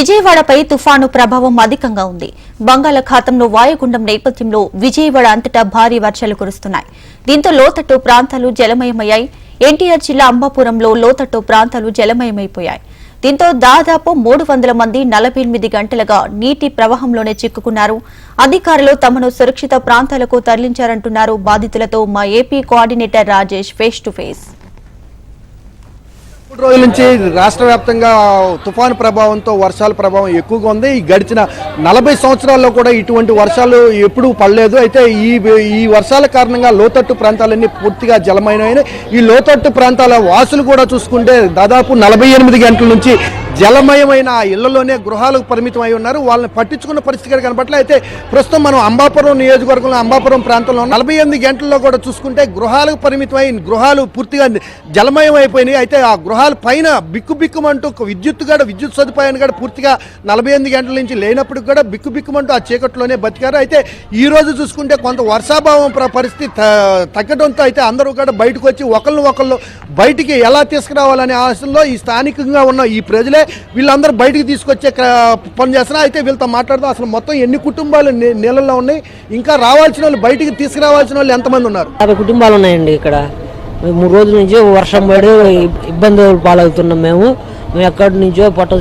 విజయవాడపై తుఫాను ప్రభావం అధికంగా ఉంది. బంగాళాఖాతంలో వాయుగుండం నేపథ్యంలో విజయవాడ అంతటా భారీ వర్షాలు కురుస్తున్నాయి. దీంతో లోతట్టు ప్రాంతాలు జలమయమయ్యాయి. ఎన్టీఆర్ జిల్లా అంబాపురంలో లోతట్టు ప్రాంతాలు జలమయమైపోయాయి. దీంతో దాదాపు మూడు వందల మంది నలభై ఎనిమిది గంటలుగా నీటి ప్రవాహంలోనే చిక్కుకున్నారు. అధికారులు తమను సురక్షిత ప్రాంతాలకు తరలించారంటున్నారు బాధితులతో మా AP coordinator Rajesh face to face రోజుల నుంచి రాష్ట్ర వ్యాప్తంగా తుఫాను ప్రభావంతో వర్షాల ప్రభావం ఎక్కువగా ఉంది. ఈ గడిచిన నలభై సంవత్సరాల్లో కూడా ఇటువంటి వర్షాలు ఎప్పుడూ పడలేదు. అయితే ఈ ఈ వర్షాల కారణంగా లోతట్టు ప్రాంతాలన్నీ పూర్తిగా జలమైనవి ఈ లోతట్టు ప్రాంతాల వాసులు కూడా చూసుకుంటే దాదాపు నలభై ఎనిమిది గంటల నుంచి జలమయమైన ఆ ఇళ్ళలోనే గృహాలకు పరిమితం అయి ఉన్నారు. వాళ్ళని పట్టించుకున్న పరిస్థితి కూడా అయితే ప్రస్తుతం మనం అంబాపురం నియోజకవర్గంలో అంబాపురం ప్రాంతంలో నలభై ఎనిమిది గంటల్లో కూడా చూసుకుంటే గృహాలకు పరిమితమై గృహాలు పూర్తిగా జలమయం అయిపోయినాయి. అయితే ఆ గృహాల పైన బిక్కు బిక్కుమంటూ విద్యుత్ కూడా విద్యుత్ సదుపాయాన్ని కూడా పూర్తిగా నలభై ఎనిమిది గంటల నుంచి లేనప్పటికి కూడా బిక్కు బిక్కుమంటూ ఆ చీకట్లోనే బతికారు. అయితే ఈ రోజు చూసుకుంటే కొంత వర్షాభావం పరిస్థితి త- తగ్గడంతో అయితే అందరూ కూడా బయటకు వచ్చి ఒకళ్ళు ఒకళ్ళు బయటికి ఎలా తీసుకురావాలనే ఆశల్లో ఈ స్థానికంగా ఉన్న ఈ ప్రజలే వీళ్ళందరూ బయటికి తీసుకొచ్చే పని చేస్తున్నా అయితే వీళ్ళతో మాట్లాడుతూ అసలు మొత్తం ఎన్ని కుటుంబాలు నీళ్ళల్లో ఉన్నాయి? ఇంకా రావాల్సిన వాళ్ళు బయటికి తీసుకురావాల్సిన వాళ్ళు ఎంతమంది ఉన్నారు? యాభై కుటుంబాలు ఉన్నాయండి ఇక్కడ. మూడు రోజుల నుంచి వర్షం పడి ఇబ్బందులు పాలవుతున్నాం మేము. మేము ఎక్కడి నుంచో పొట్ట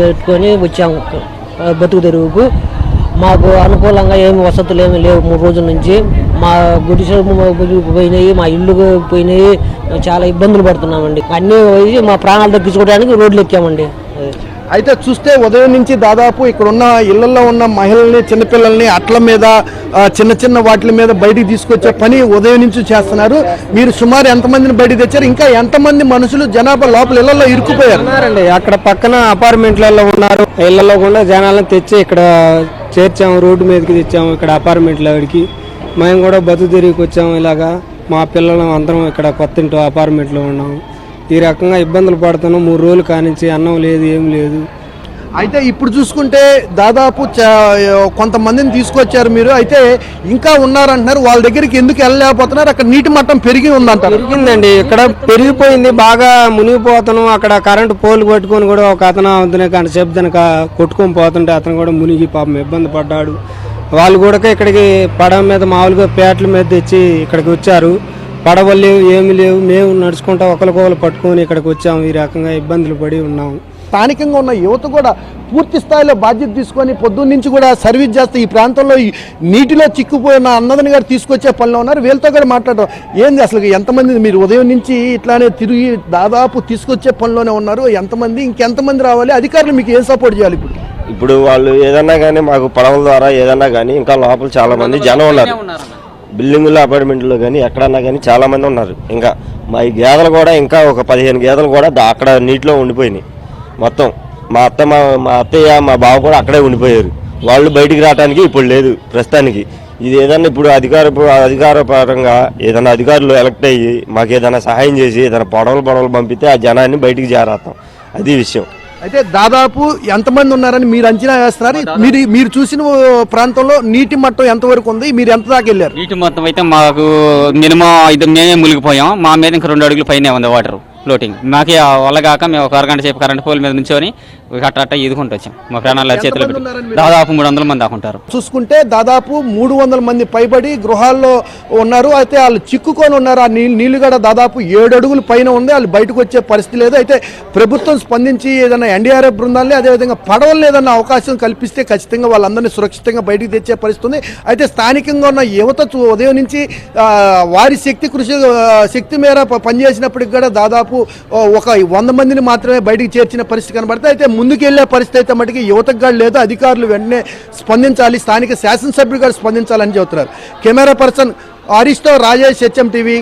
పెట్టుకొని వచ్చాము. బతుకు తెరుగుకు మాకు అనుకూలంగా ఏమి వసతులు ఏమి లేవు మూడు రోజుల నుంచి. మా గుడిసెలు పోయినాయి మా ఇల్లు పోయినాయి. చాలా ఇబ్బందులు పడుతున్నామండి. అన్నీ పోయి మా ప్రాణాలు తగ్గించుకోవడానికి రోడ్లు ఎక్కామండి. అయితే చూస్తే ఉదయం నుంచి దాదాపు ఇక్కడున్న ఇళ్ళలో ఉన్న మహిళల్ని చిన్నపిల్లల్ని అట్ల మీద చిన్న చిన్న వాటి మీద బయటికి తీసుకొచ్చే పని ఉదయం నుంచి చేస్తున్నారు. మీరు సుమారు ఎంతమందిని బయటికి తెచ్చారు? ఇంకా ఎంతమంది మనుషులు జనాభా లోపల ఇళ్ళలో ఇరుక్కుపోయారు? ఉన్నారండి. అక్కడ పక్కన అపార్ట్మెంట్లలో ఉన్నారు. ఇళ్ళలో కూడా జనాలను తెచ్చి ఇక్కడ చేర్చాము రోడ్డు మీదకి తెచ్చాము ఇక్కడ అపార్ట్మెంట్లకి మేము కూడా బతు తిరిగి వచ్చాము ఇలాగా. మా పిల్లలం అందరం ఇక్కడ కొత్త ఇంట్లో అపార్ట్మెంట్లో ఉన్నాము. ఈ రకంగా ఇబ్బందులు పడుతున్నాం. మూడు రోజులు కానించి అన్నం లేదు ఏం లేదు. అయితే ఇప్పుడు చూసుకుంటే దాదాపు కొంతమందిని తీసుకొచ్చారు మీరు. అయితే ఇంకా ఉన్నారంటున్నారు. వాళ్ళ దగ్గరికి ఎందుకు వెళ్ళలేకపోతున్నారు? అక్కడ నీటి మట్టం పెరిగి ఉందంటారు. పెరిగిందండి. ఇక్కడ పెరిగిపోయింది. బాగా మునిగిపోతాను అక్కడ కరెంటు పోలు పట్టుకొని కూడా ఒక అతను అవుతున్న గంట సేపు దానికి కొట్టుకొని పోతుంటే అతను కూడా మునిగి పాపం ఇబ్బంది పడ్డాడు. వాళ్ళు కూడా ఇక్కడికి పడవ మీద మామూలుగా పేటల మీద తెచ్చి ఇక్కడికి వచ్చారు. పడవలు లేవు ఏమి లేవు. మేము నడుచుకుంటా ఒకరికొకరు పట్టుకొని ఇక్కడికి వచ్చాము ఈ రకంగా ఇబ్బందులు పడి ఉన్నాము స్థానికంగా ఉన్న యువత కూడా పూర్తి స్థాయిలో బాధ్యత తీసుకొని పొద్దున్న నుంచి కూడా సర్వీస్ చేస్తే ఈ ప్రాంతంలో ఈ నీటిలో చిక్కుపోయిన అన్నదని గారు తీసుకొచ్చే పనిలో ఉన్నారు. వీళ్ళతో కూడా మాట్లాడడం. ఏంది అసలు ఎంతమంది మీరు ఉదయం నుంచి ఇట్లానే తిరిగి దాదాపు తీసుకొచ్చే పనిలోనే ఉన్నారు. ఎంతమంది ఇంకెంతమంది రావాలి? అధికారులు మీకు ఏం సపోర్ట్ చేయాలి ఇప్పుడు? ఇప్పుడు వాళ్ళు ఏదన్నా కానీ మాకు పడవల ద్వారా ఏదన్నా కానీ ఇంకా లోపల చాలా మంది జనం ఉన్నారు. బిల్డింగుల్లో అపార్ట్మెంట్లో కానీ ఎక్కడన్నా కానీ చాలామంది ఉన్నారు. ఇంకా మా ఈ గేదెలు కూడా ఇంకా ఒక పదిహేను గేదెలు కూడా అక్కడ నీటిలో ఉండిపోయినాయి. మొత్తం మా అత్త మా మా అత్తయ్య మా బావ కూడా అక్కడే ఉండిపోయారు. వాళ్ళు బయటికి రావడానికి ఇప్పుడు లేదు ప్రస్తుతానికి. ఇది ఏదన్నా ఇప్పుడు అధికార అధికార పరంగా ఏదైనా అధికారులు ఎలక్ట్ అయ్యి మాకు ఏదైనా సహాయం చేసి ఏదైనా పొడవలు పొడవలు పంపితే ఆ జనాన్ని బయటికి చేరేస్తాం అది విషయం. అయితే దాదాపు ఎంతమంది ఉన్నారని మీరు అంచనా వేస్తున్నారు? మీరు మీరు చూసిన ప్రాంతంలో నీటి మట్టం ఎంతవరకు ఉంది? మీరు ఎంత దాకా వెళ్ళారు? నీటి మొత్తం అయితే మాకు మినిమం ఐదు మేమే మునిగిపోయాం. మా మీద ఇంకా రెండు అడుగులు పైనే ఉంది వాటర్ ఫ్లోటింగ్. మాకే ఆ వల్ల కాక మేము ఒక అరగంట సేపు కరెంట్ పోల్ మీద నుంచొని అట్ట అట్ట ఈదుకుంటూ వచ్చాం. మా ప్రాణాల చేతిలో పెట్టి దాదాపు మూడు వందల మంది దాకుంటారు చూసుకుంటే దాదాపు మూడు వందల మంది పైబడి గృహాల్లో ఉన్నారు. అయితే వాళ్ళు చిక్కుకొని ఉన్నారు. ఆ నీళ్ళు నీళ్ళు కూడా దాదాపు ఏడు అడుగులు పైన ఉంది. వాళ్ళు బయటకు వచ్చే పరిస్థితి లేదు. అయితే ప్రభుత్వం స్పందించి ఏదైనా ఎన్డీఆర్ఎఫ్ బృందాలని అదేవిధంగా పడవలు ఏదైనా అవకాశం కల్పిస్తే ఖచ్చితంగా వాళ్ళందరినీ సురక్షితంగా బయటికి తెచ్చే పరిస్థితి ఉంది. అయితే స్థానికంగా ఉన్న యువత ఉదయం నుంచి వారి శక్తి కృషి శక్తి మేర పనిచేసినప్పటికి కూడా దాదాపు ఒక వంద మందిని మాత్రమే బయటికి చేర్చిన పరిస్థితి కనబడుతుంది. అయితే ముందుకెళ్ళే పరిస్థితి అయితే మటుకి యువతకు కానీ లేదు అధికారులు వెంటనే స్పందించాలి స్థానిక శాసనసభ్యులు కూడా స్పందించాలని చెబుతున్నారు. కెమెరా పర్సన్ హరీష్తో రాజేష్ హెచ్ఎం టీవీ